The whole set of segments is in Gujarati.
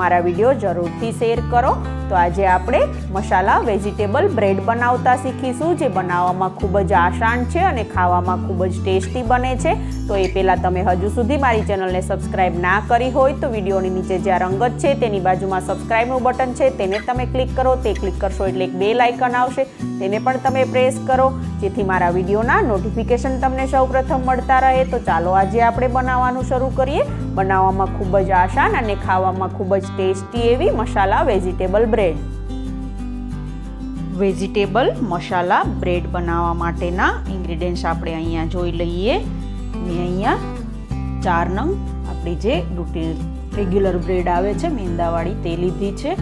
મારા વીડિયો જરૂરથી શેર કરો. તો આજે આપણે મસાલા વેજીટેબલ બ્રેડ બનાવતા શીખીશું, જે બનાવવામાં ખૂબ જ આસાન છે અને ખાવામાં ખૂબ જ ટેસ્ટી બને છે. તો એ પહેલાં તમે હજુ સુધી મારી ચેનલને સબસ્ક્રાઇબ ના કરી હોય તો વિડીયોની નીચે જ્યાં રંગત છે તેની બાજુમાં સબસ્ક્રાઈબનું બટન છે તેને તમે ક્લિક કરો. તે ક્લિક કરશો એટલે એક બે લાઇકન આવશે. તેને પણ તમે પ્રેસ કરો. જેથી મારા વિડીયોના નોટિફિકેશન તમને સૌપ્રથમ મળતા રહે. તો ચાલો આજે આપણે બનાવવાનું શરૂ કરીએ. બનાવવામાં ખૂબ જ આસાન અને ખાવામાં ખૂબ જ ટેસ્ટી એવી masala vegetable bread. Vegetable masala bread બનાવવા માટેના ઇન્ગ્રીડિયન્ટ્સ આપણે અહીંયા જોઈ લઈએ. મેં અહીંયા ચાર નંગ આપણી જે રૂટીન રેગ્યુલર બ્રેડ આવે છે, મેંદાવાળી તે લીધી છે.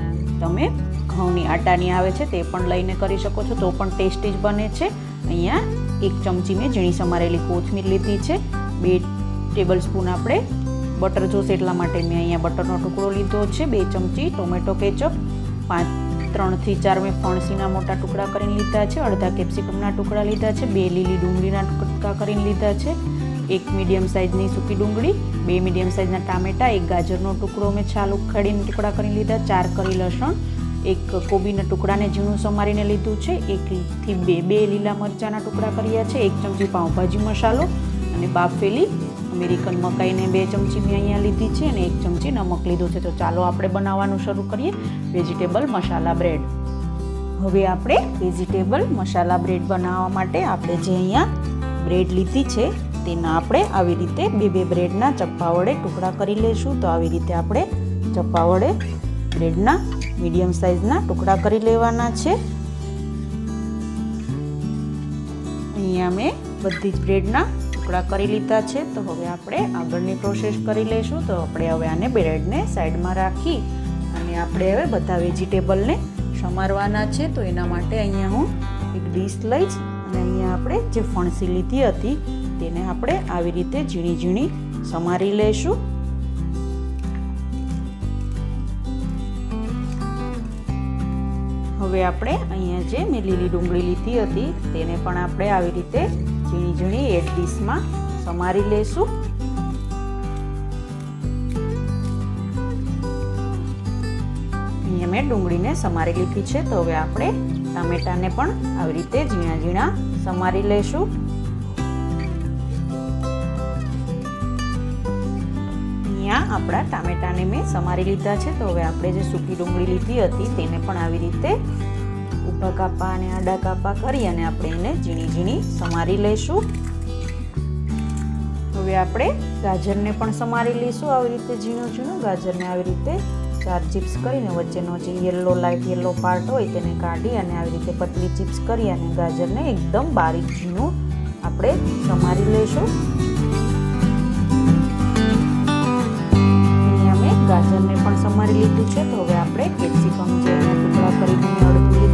તમે ઘઉંની આટાની આવે છે તે પણ લઈને કરી શકો છો, તો પણ ટેસ્ટી જ બને છે. અહીંયા એક ચમચી મેં ઝીણી સમારેલી કોથમીર લીધી છે. બે ટેબલ સ્પૂન આપણે બટર જોશે એટલા માટે મેં અહીંયા બટરનો ટુકડો લીધો છે. બે ચમચી ટોમેટો કેચઅપ, પાંચ, ત્રણથી ચાર મેં ફણસીના મોટા ટુકડા કરીને લીધા છે. અડધા કેપ્સિકમના ટુકડા લીધા છે. બે લીલી ડુંગળીના ટુકડા કરીને લીધા છે. એક મીડિયમ સાઇઝની સૂકી ડુંગળી, બે મીડિયમ સાઇઝના ટામેટા, એક ગાજરનો ટુકડો મેં છાલ ઉખાડીને ટુકડા કરીને લીધા, ચાર કરી લસણ, એક કોબીના ટુકડાને ઝીણું સમારીને લીધું છે. એકથી બે બે લીલા મરચાંના ટુકડા કર્યા છે. એક ચમચી પાઉંભાજી મસાલો અને બાફેલી અમેરિકન મકાઈને બે ચમચી મેં અહીંયા લીધી છે અને એક ચમચી નમક લીધું છે. તો ચાલો આપણે બનાવવાનું શરૂ કરીએ. Vegetable masala bread. હવે આપણે વેજીટેબલ મસાલા બ્રેડ બનાવવા માટે આપણે જે અહીંયા બ્રેડ લીધી છે, તેના આપણે આવી રીતે બે બે બ્રેડના ચપ્પા વડે ટુકડા કરી લઈશું. તો આવી રીતે આપણે ચપ્પા વડે બ્રેડના મીડિયમ સાઇઝના ટુકડા કરી લેવાના છે. અહીંયા મેં બધી જ બ્રેડના ટુકડા કરી લીધા છે. તો હવે આપણે આગળની પ્રોસેસ કરી લઈશું. તો આપણે હવે આને બ્રેડને સાઈડમાં રાખી અને આપણે હવે બધા વેજીટેબલને સમારવાના છે. તો એના માટે અહીંયા હું એક ડીશ લઈશ અને અહીંયા આપણે જે ફણસી લીધી હતી તેને આપણે આવી રીતે ઝીણી ઝીણી સમારી લઈશું. હવે આપણે અહીંયા જે મેં લીલી ડુંગળી લીધી હતી તેને પણ આપણે આવી રીતે ઝીણી ઝીણી એક ડીશમાં સમારી લઈશું અહીંયા મેં ડુંગળીને સમારી લીધી છે, તો હવે આપણે ટામેટાને પણ આવી રીતે ઝીણા ઝીણા સમારી લઈશું અહીંયા આપણા ટામેટાને મેં સમારી લીધા છે, તો હવે આપણે જે સૂકી ડુંગળી લીધી હતી, તેને પણ આવી રીતે ઊભા કાપા અને આડા કાપા કરી અને આપણે એને ઝીણી ઝીણી સમારી લઈશું. હવે આપણે ગાજરને પણ સમારી લઈશું આવી રીતે ઝીણું ઝીણું. ગાજરને આવી રીતે ચાર ચિપ્સ કરીને વચ્ચેનો જે યલો લાઇટ યલો પાર્ટ હોય તેને કાઢી અને આવી રીતે પતલી ચિપ્સ કરી અને ગાજરને એકદમ બારીક ઝીણું આપણે સમારી લઈશું. અમે ગાજરને પણ સમારી લીધું છે. તો હવે આપણે કેપ્સિકમ જે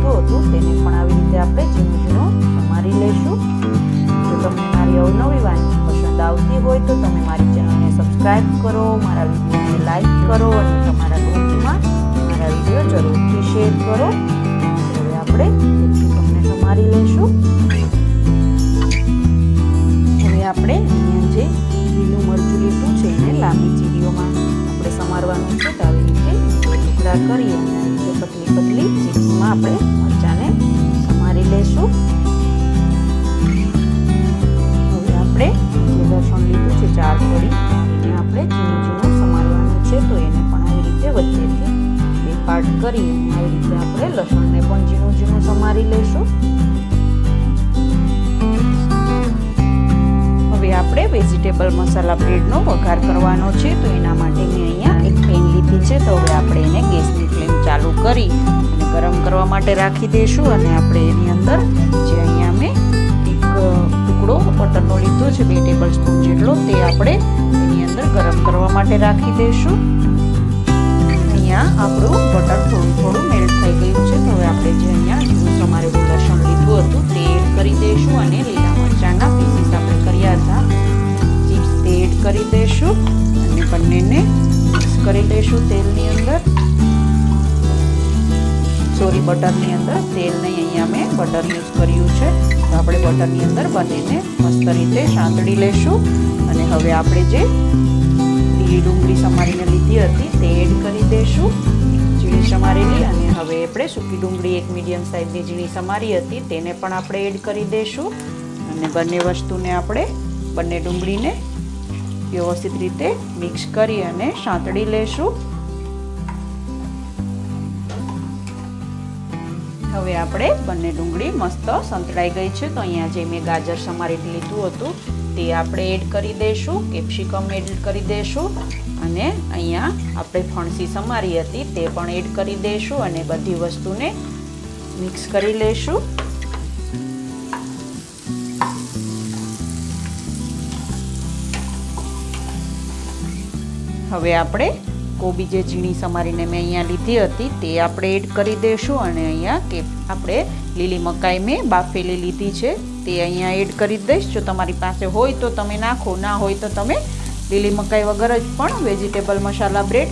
લીધું હતું, તેને પણ આવી રીતે આપણે ઝીણું ઝીણું સમારી લઈશું. જો તમને મારી અવનવી વાનગી પસંદ આવતી હોય તો તમે મારી ચેનલને સબસ્ક્રાઈબ કરો, મારા વિડીયોને લાઈક કરો અને તમારા ગ્રુપમાં મારા વીડિયો જરૂરથી શેર કરો. હવે આપણે તમને સમારી લઈશું. હવે આપણે અહીંયા જે લીલું મરચું લીધું છે એને લાંબી ચીરીઓમાં સમારવાનું છે, તો આવી રીતે ટુકડા કરી અને આવી રીતે પતલી પતલી ચિપ્સમાં આપણે મરચાંને સમારી લઈશું હવે આપણે જે લસણ લીધું છે, ચાર થોડી એને આપણે ઝીણું ઝીણું સમારવાનું છે, તો એને પણ આવી રીતે વચ્ચેથી બે પાર્ટ કરી આવી રીતે આપણે લસણને પણ ઝીણું ઝીણું સમારી લઈશું વેજીટેબલ મસાલા બ્રેડનો વઘાર કરવાનો છે, તો એના માટે મેં અહીંયા એક પેન લીધી છે. તો હવે આપણે એને ગેસની ફ્લેમ ચાલુ કરી અને ગરમ કરવા માટે રાખી દઈશું અને આપણે એની અંદર જે અહીંયા મેં એક ટુકડો બટરનો લીધો છે, બે ટેબલ સ્પૂન જેટલો, તે આપણે એની અંદર ગરમ કરવા માટે રાખી દઈશું. અહીંયા આપણું બટર થોડું થોડું મેલ્ટ થઈ ગયું છે. તો હવે આપણે જે અહીંયા જૂનું અમારે લસણ લીધું હતું, તે એડ કરી દઈશું અને લીલા એડ કરી દઈશું અને બંનેને મિક્સ કરી દઈશું તેલની અંદર. સોરી બટરની અંદર. તેલ નહીં અહીંયા મેં બટર યુઝ કર્યું છે. તો આપણે બટરની અંદર બંનેને મસ્ત રીતે સાંતળી લેશું. અને હવે આપણે જે લીલી ડુંગળી સમારીને લીધી હતી તે એડ કરી દઈશું ઝીણી સમારેલી અને હવે આપણે સૂકી ડુંગળી એક મીડિયમ સાઇઝની ઝીણી સમારી હતી તેને પણ આપણે એડ કરી દઈશું અને બંને વસ્તુને આપણે બંને ડુંગળીને વ્યવસ્થિત રીતે મિક્સ કરી અને સાંતળી લેશું. હવે આપણે બંને ડુંગળી મસ્ત સંતળાઈ ગઈ છે, તો અહીંયા જે મેં ગાજર સમારી લીધું હતું, તે આપણે એડ કરી દઈશું, કેપ્સિકમ એડ કરી દઈશું, અને અહીંયા આપણે ફણસી સમારી હતી, તે પણ એડ કરી દઈશું, અને બધી વસ્તુને મિક્સ કરી લઈશું. હવે આપણે કોબી જે ઝીણી સમારીને મેં અહીંયા લીધી હતી તે આપણે એડ કરી દઈશું અને અહીંયા કે આપણે લીલી મકાઈ મેં બાફેલી લીધી છે તે અહીંયા એડ કરી દઈશ. જો તમારી પાસે હોય તો તમે નાખો, ના હોય તો તમે લીલી મકાઈ વગર જ પણ વેજીટેબલ મસાલા બ્રેડ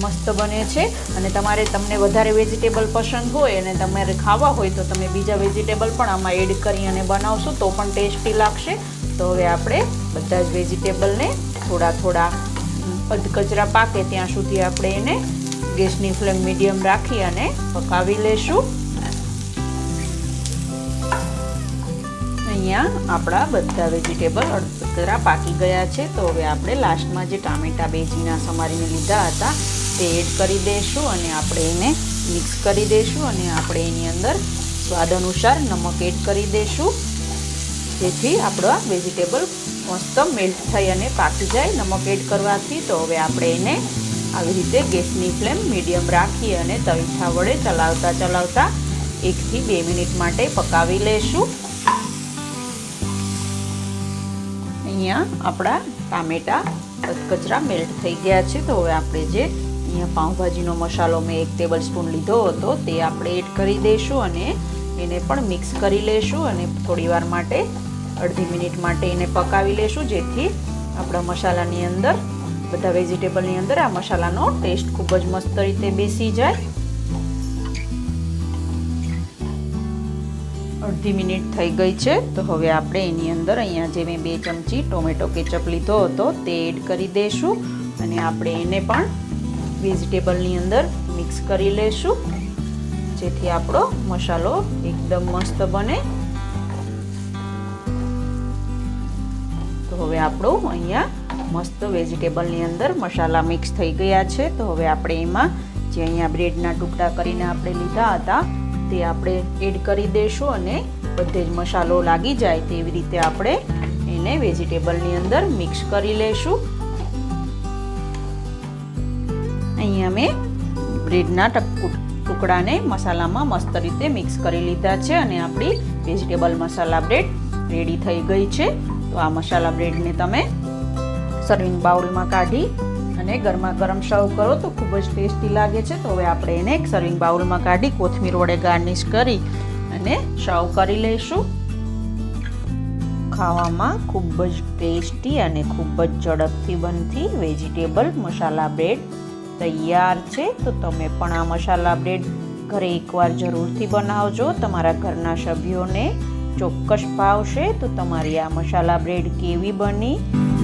મસ્ત બને છે. અને તમારે તમને વધારે વેજીટેબલ પસંદ હોય અને તમારે ખાવા હોય તો તમે બીજા વેજીટેબલ પણ આમાં એડ કરી અને બનાવશો તો પણ ટેસ્ટી લાગશે. તો હવે આપણે બધા જ વેજીટેબલને થોડા થોડા કચરા પાકે ત્યાં સુધી આપણે એને ગેસની ફ્લેમ મીડિયમ રાખી અને પકાવી લેશું. અહીંયા આપણા બધા વેજીટેબલ અડધકરા પાકી ગયા છે. તો હવે આપણે લાસ્ટમાં જે ટામેટા બેજીના સમારીને લીધા હતા તે એડ કરી દઈશું અને આપણે એને મિક્સ કરી દઈશું અને આપણે એની અંદર સ્વાદ અનુસાર નમક એડ કરી દઈશું જેથી આપણા વેજીટેબલ મસ્ત મેલ્ટ થઈ અને પાકી જાય. નમક એડ કરવાથી તો હવે આપણે એને આવી રીતે ગેસની ફ્લેમ મીડિયમ રાખી અને તવીથા વડે ચલાવતા ચલાવતા એકથી બે મિનિટ માટે પકાવી લેશું. અહીંયા આપણા ટામેટા કચરા મેલ્ટ થઈ ગયા છે. તો હવે આપણે જે અહીંયા પાઉંભાજીનો મસાલો મેં એક ટેબલ સ્પૂન લીધો હતો તે આપણે એડ કરી દઈશું અને એને પણ મિક્સ કરી લેશું અને થોડીવાર માટે અડધી મિનિટ માટે એને પકાવી લેશું, જેથી આપણા મસાલાની અંદર, બધા વેજીટેબલની અંદર આ મસાલાનો ટેસ્ટ ખૂબ જ મસ્ત રીતે બેસી જાય. અડધી મિનિટ થઈ ગઈ છે, તો હવે આપણે એની અંદર અહીંયા જે મેં બે ચમચી ટોમેટો કેચઅપ લીધો હતો તે એડ કરી દઈશું અને આપણે એને પણ વેજીટેબલની અંદર મિક્સ કરી લેશું. જેથી આપણો મસાલો એકદમ મસ્ત બને. તો હવે આપણું અહીંયા મસ્ત વેજીટેબલની અંદર મસાલા મિક્સ થઈ ગયા છે. તો હવે આપણે એમાં જે અહીંયા બ્રેડના ટુકડા કરીને આપણે લીધા હતા, તે આપણે એડ કરી દઈશું અને બધે જ મસાલો લાગી જાય તેવી રીતે આપણે એને વેજીટેબલની અંદર મિક્સ કરી લઈશું અહીંયા મેં બ્રેડના ટુકડાને મસાલામાં મસ્ત રીતે મિક્સ કરી લીધા છે અને આપણી વેજીટેબલ મસાલા બ્રેડ રેડી થઈ ગઈ છે. તો આ મસાલા બ્રેડને તમે સર્વિંગ બાઉલમાં કાઢી અને ગરમા ગરમ સર્વ કરો તો ખૂબ જ ટેસ્ટી લાગે છે. તો હવે આપણે એને એક સર્વિંગ બાઉલમાં કાઢી કોથમીર વડે ગાર્નિશ કરી અને સર્વ કરી લઈશું. ખાવામાં ખૂબ જ ટેસ્ટી અને ખૂબ જ ઝડપથી બનતી વેજીટેબલ મસાલા બ્રેડ તૈયાર છે, તો તમે પણ આ મસાલા બ્રેડ ઘરે એકવાર જરૂરથી બનાવજો. તમારા ઘરના સભ્યોને ચોક્કસ ભાવશે તો તમારી આ મસાલા બ્રેડ કેવી બની?